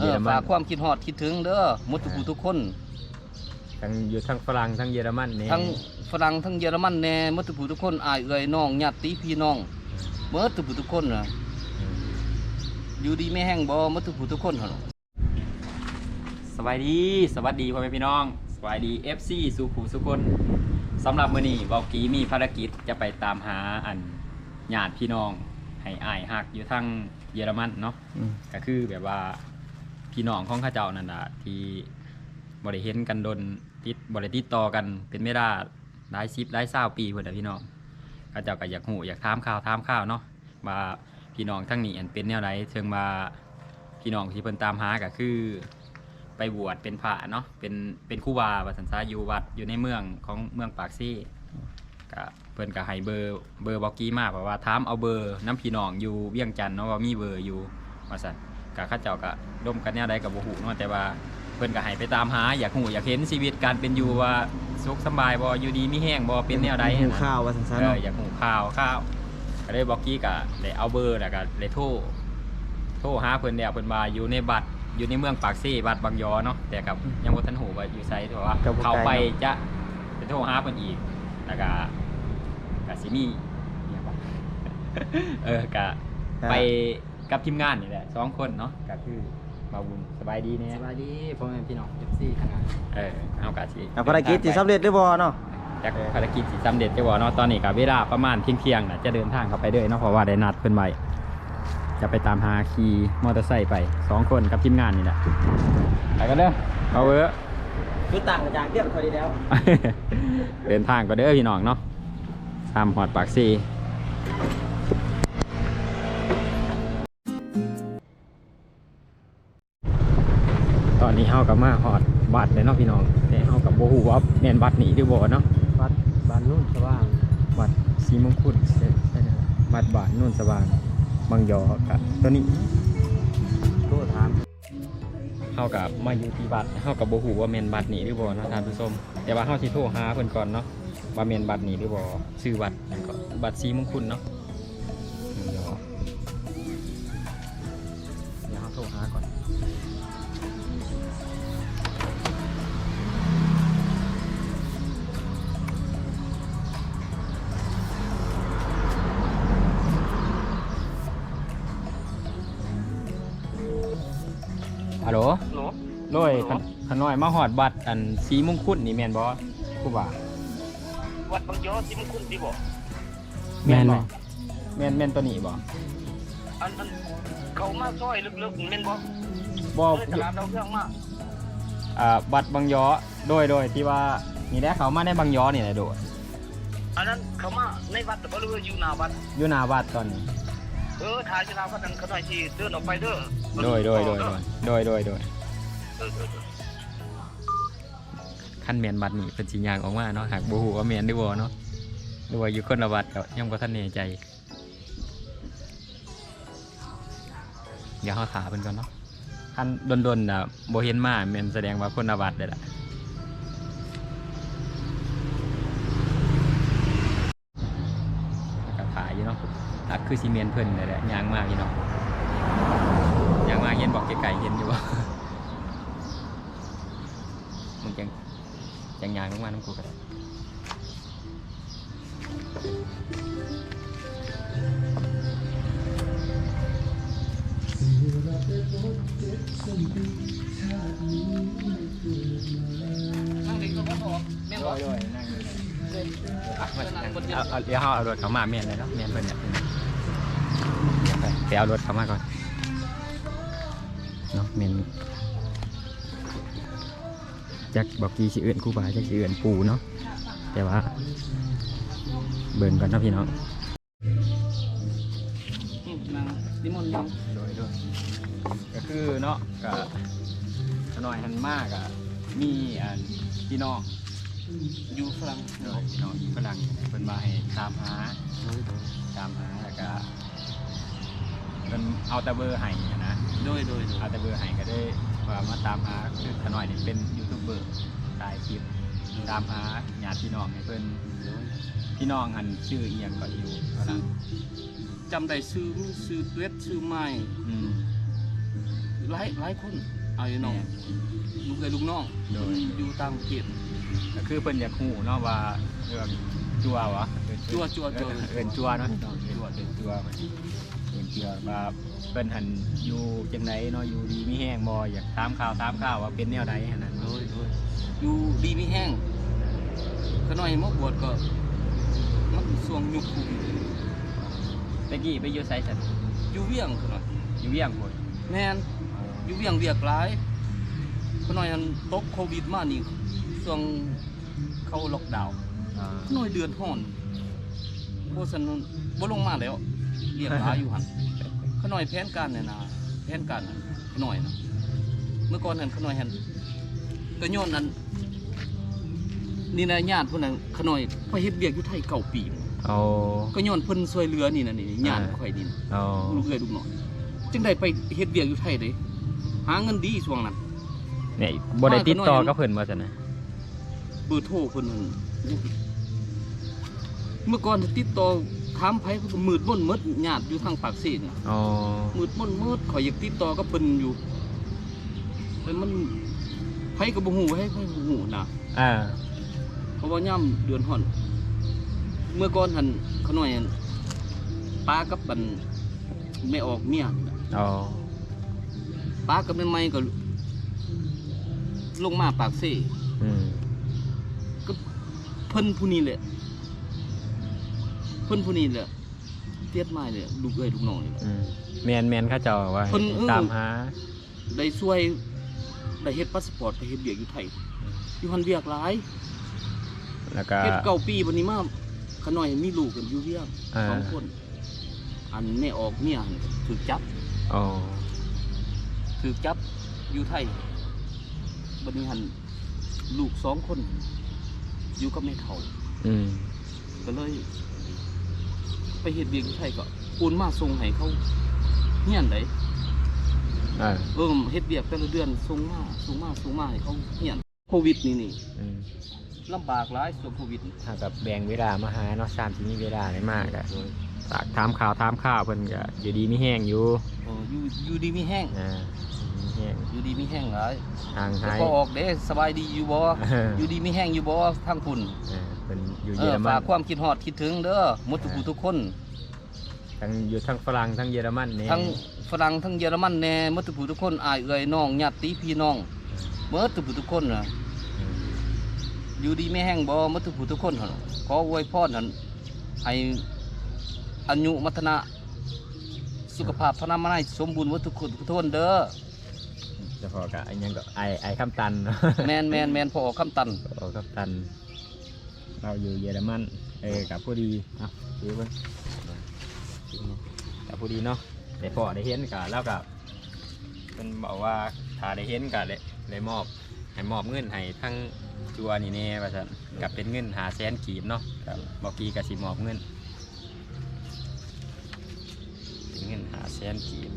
เอเยออรมัฝานกความคิดฮอดคิดถึงเด้อหมดทุกผู้ทุกคน ทั้งอยู่ทั้งฝรั่งทั้งเยอรมันนี่ทั้งฝรั่งทั้งเยอรมันแน่หมดทุกผู้ทุกคนอายเอ่ยน้องญาติพี่น้องหมดทุกผู้ทุกคนน่ะอยู่ดีไม่แห้งบ่หมดทุกผู้ทุกคนหั่นสบายดีสวัสดีพ่อแม่พี่น้องสบายดี FC สู่ผู้สุคนสำหรับมื้อนี้เบากีมีภารกิจจะไปตามหาอันญาติพี่น้อง ให้อายฮักอยู่ทั้งเยอรมันเนาะ ก็คือแบบว่า พี่น้องของข้าเจ้านั่นแหะที่บริเห็นกันโดนติดบริติดต่อกันเป็นไม่ได้หลายสิบหลายเศร้าปีเพื่อนแหละพี่น้องข้าเจ้าก็อยากหูอยากถามข่าวถามข่าวเนาะว่าพี่น้องทั้งนี้อันเป็นแนวไรเชิงมาพี่น้องที่เพิ่นตามหาก็คือ ไปบวชเป็นพระเนาะเป็นเป็นครูบาวัดสันซาอยู่วัดอยู่ในเมืองของเมืองปากซี่ก็เพิ่นก็ให้เบอร์เบอร์บอกกี้มาเพราะว่าถามเอาเบอร์น้ำพี่น้องอยู่เวียงจันทน์เนาะว่ามีเบอร์อยู่ว่าซั่น กับข้าเจ้าก็ร่วมกันแนวใดกับบ่ฮู้เนาะแต่ว่าเพิ่นก็ให้ไปตามหาอยากฮู้อยากเห็นชีวิตการเป็นอยู่ว่าสุขสำบายบ่อยู่ดีมีแห้งบ่เป็นแนวใดหูนะข้าวว่าสันเอสันอเนาะอยากฮู้ข่าวข่าวก็ได้บอกกี้ก็ได้เอาเบอร์แล้วก็ได้โทรโทรหาเพิ่นแล้วเพิ่นว่าอยู่ในบัตรอยู่ในเมืองปากซี่บัตรบางยอเนาะแต่กับยังบ่ทันฮู้ว่าอยู่ไสแต่ว่าเข้าไปจะไปโทรหาเพิ่นอีกแล้วก็ก็สิมีอิหยังวะเออก็ ไป กับทีมงานนี่แหละสองคนเนาะก็คือมาบุญสบายดีเนี่ยสบายดีพ่อแม่พี่น้อง FC ทั้งนั้นเออเอากาสิอะภารกิจสิสำเร็จหรือบ่เนาะจากภารกิจสิสำเร็จจะบอกเนาะตอนนี้กับเวลาประมาณเที่ยงเที่ยงๆน่ะจะเดินทางเข้าไปเด้อเนาะเพราะว่าได้นัดเพิ่นไว้จะไปตามหาขี่มอเตอร์ไซค์ไปสองคนกับทีมงานนี่แหละไปกันเด้อเอาเวอคือต่างจากเทียบเขาดีแล้ว เดินทางก็เด้อพี่น้องเนาะตามหอดปากซี อนนี้เฮากับมาหอดบัตรเลยเนาะพี่น้องแต่เฮากับโบฮูว่าแม่นบัตรหนีหรือบ่เนาะวัดบ้านนุ่นสว่างบัตรสีมงคุดใช่ใช่ไหมครับบัตรบาทนุ่นสว่างบางยอกับตัวนี้โทรถามเฮากับมาอยู่ที่บัตรเฮากับโบฮูว่าแม่นบัตรหนีหรือบ่เนาะท่านผู้ชมแต่ว่าเฮาสิโทรหาเพิ่นก่อนเนาะว่าแม่นบัตรหนีหรือบ่ชื่อบัตรหยังก็บัตรสีมงคุดเนาะ ฮัลโหลโหลโดยขนขน้อยมาหอดบัตรอันสีมงคุดนี่แมนบอครูบ่าวัดบางยอที่มันคุ้นดีบ่แมนบ่แมนแมนตัวนี้บ่อันอันเขามาซอยลึกๆแม่นบ่บ่เออตลาดดาวเรืองมาอ่าบัตรบางยอโดยโดยที่ว่านี่แหละเขามาในบางยอนี่แหละโดดอันนั้นเขามาในวัดแต่บ่รู้ว่าอยู่หน้าวัดอยู่หน้าวัดตอนนี้ เออถ่ายอยู่หน้าวัดนั่นเขาหน่อยสิเดินออกไปเด้อโดยโดยโดยโดยโดยโดยโดยเออเออเออขั้นแมนบัตรนี่เป็นสิยางออกมาเนาะหากบ่ฮู้ว่าแมนหรือบ่เนาะหรือว่าอยู่คนละวัดก็ยังบ่ทันแน่ใจเดี๋ยวเฮาถามเพิ่นก่อนเนาะคันดนๆน่ะบ่เห็นมาแม่นแสดงว่าคนละวัดเด้อล่ะ คือซีเมนต์เพิ่นนี่แหละยางมากพี่เนาะยางมากเห็นบอกไกลๆเห็นอยู่บ่มึงจังจังยางลงมาน้ำกูก็ได้เอาเอาเดี๋ยวเอาเอารถเขามาเมียนเลยเนาะเมียนเพิ่นเนี่ยเดี๋ยว ไปเอารถเข้ามาก่อนเนาะเมนจักบอกกีสิเอื่นคู่บาจักสิเอื่นปูเนาะแต่ว่า เบิ่งก่อนนะพี่น้องอืมนางนิมนต์ยังโดยโดยก็คือเนาะก็ขน้อยหันมากอะมีอันพี่น้องอยู่ฝรั่งพี่น้องฝรั่งเป็นมาให้ตามหาตามหาแล้วก็ เป็นเอาแต่เบอร์ให้นะโดยโดยโดยเอาแต่เบอร์ให้ก็ได้ว่ามาตามหาคือขน้อยนี่เป็นยูทูบเบอร์ถ่ายคลิปตามหาญาติพี่น้องให้เพิ่นพี่น้องหันชื่อเอียงก็อยู่ฝรั่งจำได้ซื้อซื้อเวทซื้อไม้อืมหลายหลายคนอายน้องลูกเอ้ยลูกน้องโดยอยู่ต่างประเทศก็คือเพิ่นอยากฮู้เนาะว่าเรื่องจัววะจั่วจั่วจั่วเอิ้นจัวเนาะจั่วเอิ้นจัว เอิ้นจัวเอิ้นจัวว่าเพิ่นหันอยู่จังไดเนาะอยู่ดีมีแห้งบ่อยากถามข่าวถามข่าวว่าเป็นแนวใดหั่นน่ะโดยโดยอยู่ดีมีแห้งขน้อยมาบวชก็มันช่วงยุคโควิดตะกี้ไปอยู่ไสซั่นอยู่เวียงขน้อยอยู่เวียงพุ่นแม่นอยู่เวียงเวียกหลายขน้อยอันตกโควิดมานี่ช่วงเข้าล็อกดาวน์อ่าขน้อยเดือนฮ้อนโคสันบ่ลงมาแล้ว เรียกหลายอยู่หั่นขน้อยแผนการเนี่ยนะแผนการน่ะขน้อยนะเมื่อก่อนนั้นขน้อยหันก็ย้อนนั้นนี่นะญาติเพิ่นน่ะขน้อยไปเฮ็ดเวียกอยู่ไทยเก่าปีเอาก็ย้อนเพิ่นช่วยเหลือนี่นะนี่ญาติข่อยนี่นะเอาลูกเอ้ยลูกน้อยจึงได้ไปเฮ็ดเวียกอยู่ไทยเด้หาเงินดีช่วงนั้นเนี่ยบ่ได้ติดต่อกับเพิ่นว่าซั่นนะเบอร์โทรเพิ่นนั่นเมื่อก่อนติดต่อ ถามไผเพิ่นก็มืดม่นหมดญาติอยู่ทางปากเสีน่ะอ๋อมืดม่นมืดข่อยอยากติดต่อกับเพิ่นอยู่แต่มันไผก็บ่ฮู้ให้ไผบ่ฮู้นะอ่าเพราะว่าย่ํเดือนฮ้อนเมื่อก่อนหั่นเขาน้อยหั่นป้ากับบันไม่ออกเมียน่ะอ๋อป้ากับแม่ใหม่ก็ลงมาปากเสอืมก็เพิ่นผู้นี้แหละเพิ่นผู้นี้แหละเตียดไม้เลยลูกเอ้ยลูกน้องนี่แหละ อืมแม่นแม่นเขาเจ้าว่าเพิ่นเออตามหา ได้ช่วยได้เฮ็ดพาสปอร์ตไปเฮ็ดเวียกอยู่ไทยอยู่หันเวียกหลายแล้วก็เฮ็ดเก้าปีบัดนี้มาขน้อยมีลูกกันอยู่เวียงอ่าสองคน อันแม่ออกเมียหั่นถูกจับอ๋อถูกจับอยู่ไทยบัดนี้หันลูกสองคน อยู่กับแม่เฒ่า อืมก็เลย ไปเฮ็ดเวียกอยู่ไทยก็โอนมาส่งให้เขาเฮียนได้อ่าเออเฮ็ดเวียกแต่ละเดือนส่งมาส่งมาส่งมาให้เขาเฮียนโควิดนี่นี่อืมลำบากหลายช่วงโควิดนี่ถ้ากับแบ่งเวลามาหาเนาะ3สิมีเวลาได้มากอะฝากถามข่าวถามข่าวเพิ่นก็อยู่ดีมีแห้งอยู่เอออยู่อยู่ดีมีแห้งอ่ามีแห้งอยู่ดีมีแห้งหลายห่างแต่หายพอออกเด้สบายดีอยู่บ่เอออยู่ดีมีแห้งอยู่บ่ทางคุณ อ่า เพิ่นอยู่เอเยออรมัฝานกความคิดฮอดคิดถึงเด้อหมดทุกผู้ทุกคนทั้งอยู่ทั้งฝรั่งทั้งเยอรมันนี่ทั้งฝรั่งทั้งเยอรมันแน่หมดทุกผู้ทุกคนอายเอ่ยน้องญาติพี่น้องหมดทุกผู้ทุกคนน่ะอืมอยู่ดีไม่แห้งบ่หมดทุกผู้ทุกคนหั่นขออวยพรนั่นให้อายุมัฒนะสุขภาพพนามัยสมบูรณ์หมดทุกคนทุกคนเด้อเฉพาะกับอันยังกับไอไอคำตันเนาะแมนแมนแมนพอออกคำตันโอ้กัปตัน เราอยู่เยอรมันเออกับผู้ดีอะดูเพิ่นกับผู้ดีเนาะได้พอได้เห็นกับแล้วกับเพิ่นบอกว่าถ้าได้เห็นกับได้ได้มอบให้มอบเงินให้ทั้งจัวนี่แน่ว่าซั่นกับเป็นเงินหาแสนกีบเนาะบอกกีกับสิมอบเงินเป็นเงินหาแสนกีบ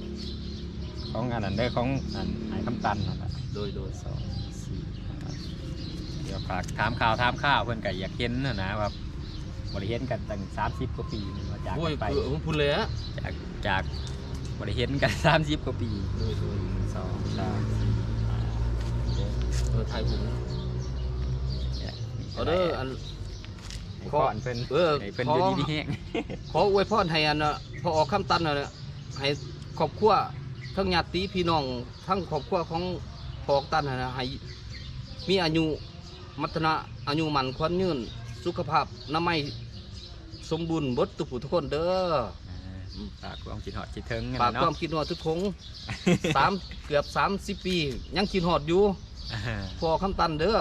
ของอันนั้นเด้ของอันไอคำตันนั่นแหละโดยโดยสอง เดี๋ยวฝากถามข่าวถามข่าวเพื่อนก็อยากเห็นนะนะว่าบริเห็นกันตั้งสามสิบกว่าปีนี่ว่าจากโอ้ยกันไปคือผมพูดเลยอะจากจากบริเห็นกันสามสิบกว่าปีโดยโดยหนึ่งสองสามสี่ห้าหกเออไทยผมเนี่ยเอาเด้ออันให้ก่อนเพิ่นเออให้เพิ่นขออยู่ดีมีแห้งขออวยพรให้อันน่ะพอออกคำตันน่ะให้ครอบครัวทั้งญาติพี่น้องทั้งครอบครัวของพอออกตันน่ะนะให้มีอายุ มัตนะอายุมันควันยืน สุขภาพน้ำไม่สมบูรณ์เบดทุกผู้ทุกคนเด้ออ่าฝากความคิดฮอดคิดถึงฝากนะควาเนาะมคิดฮอดทุกคงสามเกือบสามสิบปี ยังคิดฮอดอยู่อ่าพอคำตันเด้อ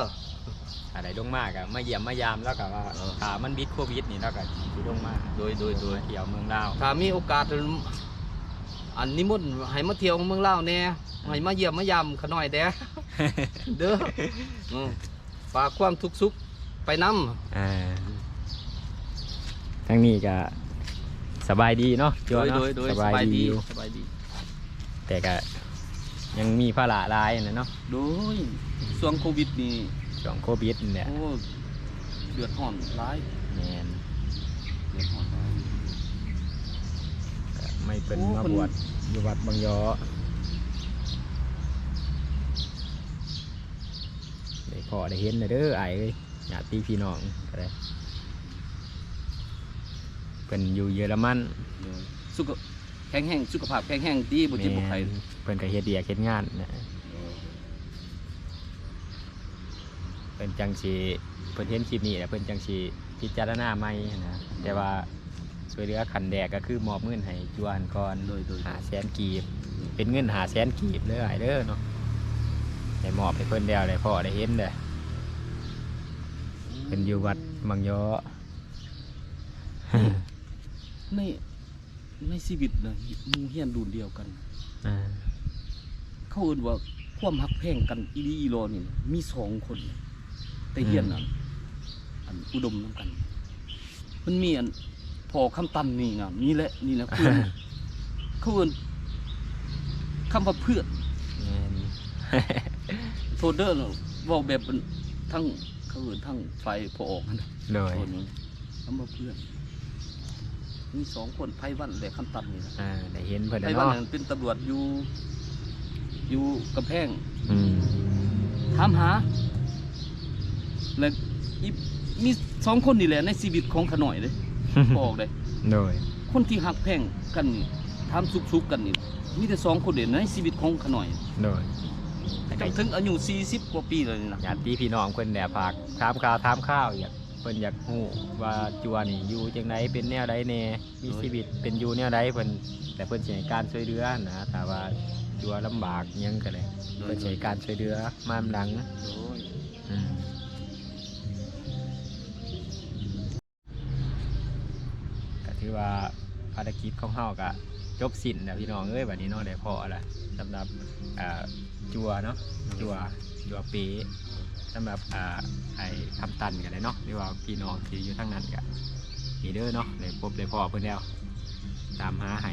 อะไรลงมากอะมาเยี่ยมมายามแล้วก็ว่าเออขามันบิดโควิดนี่แล้วก็สิลงมาโดยโดยโดยมาเที่ยวเมืองลาวถ้ามีโอกาสอันนิมนต์ให้มาเที่ยวเมืองลาวแหน่ให้มาเยี่ยมมายามขะน้อยแด้เด้ออืม ฝากความทุกข์สุขไปนำอ่าทั้งนี้ก็สบายดีเนาะโดจัวยเนาะโดยโดยสบายดีอยู่สบายดี แต่ก็ยังมีภาระหลายนะเนาะโดยช่วงโควิดนี่ช่วงโควิดนี่แหละโอ้เดือดร้อนหลายแมนเดือดร้อนหลายก็ไม่เป็นโอ้มาเพิ่นบวชอยู่วัดบางยอ อได้เห็นเด้อไอ้ายเอ้ยญาติพี่น้องก็ได้เป็นอยู่เยอรมันโดยสุขแข็งแรงสุขภาพแข็งแรงดีบ่เจ็บบ่ไข้แม่นเพิ่นก็เฮ็ดเดียกเฮ็ดงานนะเพิ่นจังสิเพิ่นเห็นคลิปนี้แล้วเพิ่นจังสิพิจารณาใหม่นะแต่ว่าช่วยเหลือขันแดกก็คือมอบเงินให้จวนก่อนโดยโดยหาแสนกีบ เป็นเงินหาแสนกีบเลยไอ้เด้อเนาะได้มอบให้เพิ่นแล้วได้พ่อได้เห็นเด้อ เพิ่นอยู่วัดมังยอในในชีวิตน่ะหมู่เฮียนรุ่นเดียวกัน อ่าเขาเอิ้นว่าความหักแพงกันอีหลีอีหลอนี่นะมีสองคน แต่เฮียนน่ะอันอุดมนํกัน มันมีอันพอคำตันนี่นะนี่แหละนี่แหละคือเขาเอิ้นคำว่าเพื่อนแม่นโทษเด้อน่ะเว้าแบบเป็นทั้ง เขาเอิ้นทั้งไฟพอออกนั่นน่ะโดยโทษนี้คำว่าเพื่อนมีสองคนไพวันและคำตันนี่นะอ่าได้เห็นเพิ่นไพแล้ววันเนาะนั้นเป็นตำรวจอยู่อยู่กำแพงอืมถามหา แล้วอีมีสองคนนี่แหละในชีวิตของขน่อยเลยบอกเลย โดยคนที่หักแพงกันนี่ทำซุกๆกันนี่มีแต่สองคนเด่นในชีวิตของขน่อย โดย จนถึงอายุ40กว่าปีเลยนี่นะญาติพี่น้องเพิ่นเนี่ยฝากถามข่าวถามข้าวอยากเพิ่นอยากฮู้ว่าจัวนี่อยู่จังไดเป็นแนวใดแน่มีชีวิตเป็นอยู่แนวใดเพิ่นแต่เพิ่นสิให้การช่วยเหลือนะถ้าว่าจัวลำบากหยังก็เลยเพิ่นสิให้การช่วยเหลือมามหลังโอ้ยอืมก็ถือว่า ภารกิจของเฮาก็จบสิ้นแล้วพี่น้องเอ้ยบัดนี้เนาะได้พอแล้วสำหรับอ่าจัวเนาะจัวจัวเป๊ะสำหรับอ่าไอ้คำตันกันเลยเนาะหรือว่าพี่น้องที่อยู่ทั้งนั้นก็มีเด้อเนาะได้พบได้พอเพิ่นแล้ว ตามหาให้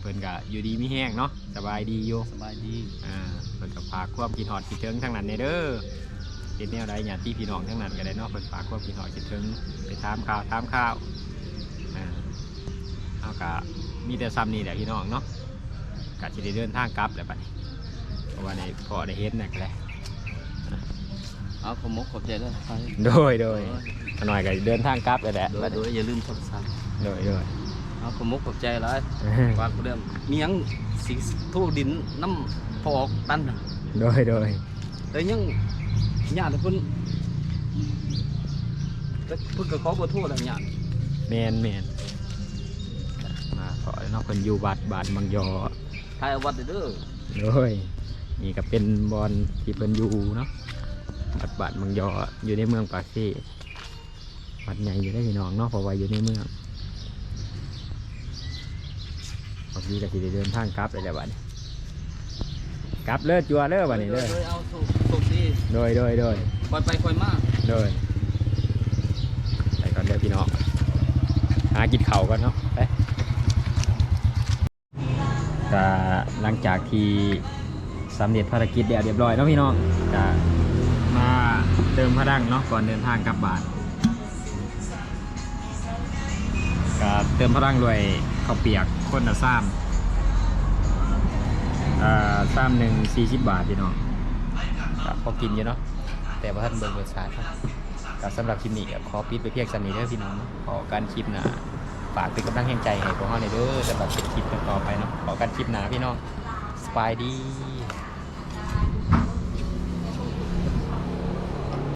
เพิ่นก็อยู่ดีมีแห้งเนาะสบายดีอยู่สบายดีอ่าเพิ่นก็ฝากความคิดฮอดคิดถึงทั้งนั้นในเด้อเป็นแนวใดญาติพี่น้องทั้งนั้นก็ได้เนาะเพิ่นฝากความคิดฮอดคิดถึงไปถามข่าวถามข่าวอ่า เอาก็มีแต่ซ้ำนี่แหละพี่น้องเนาะก็สิได้เดินทางกลับแล้วบัดนี้เพราะว่าในพอได้เห็นนั่นก็ได้เอาขอมกขอบใจด้วยไปโดยโดยขน่อยก็เดินทางกลับแล้วแหละโดยโดยอย่าลืมโทรศัพท์โดยโดยเอาขอมกขอบใจหลายฝากเรื่องมีหยังสิทั่วดินน้ำพอออกตันน่ะโดยโดยแต่ยังญาติเพิ่นแต่เพิ่นก็ขอบ่โทษแล้วญาติแมนแมนมาขอ เนาะเพิ่นอยู่วัดบาทมังยอทายเอาวัดเด้อโดยนี่ก็เป็นบอลที่เพิ่นอยู่เนาะบัดบาดเมืองยออยู่ในเมืองปากเซ่วัดใหญ่อยู่ได้พี่น้องเนาะเพราะว่าอยู่ในเมืองพอดีก็สิได้เดินทางกลับเลยแหละบัดนี้กลับเลิศจัวเลิศบัดนี้เลิศโดยเอาถูกถูกดีโดยโดยโดยคอยไปคอยมาโดยไปก่อนเด้อพี่น้องหากินเข่าวกันเนาะไป ก็หลังจากที่สำเร็จภารกิจเรียบเรียบร้อยเนาะพี่น้องก็มาเติมพลังเนาะก่อนเดินทางกลับบ้านก็เติมพลังด้วยข้าวเปียกคนละซ้ำอ่าซ้ำหนึ่งสี่สิบบาทพี่น้องก็พอกินอยู่เนาะแต่ว่าท่านเบิร์เบิร์ชาร์ครับก็สำหรับคลิปนี้ก็ขอปิดไปเพียงสันนี้เด้อพี่น้องขอการคลิปหนา ฝากเป็นกำลังแห่งใจให้พวกเราในเด้อสำหรับคลิปต่อไปเนาะขอการคลิปหนาพี่น้องสบายดี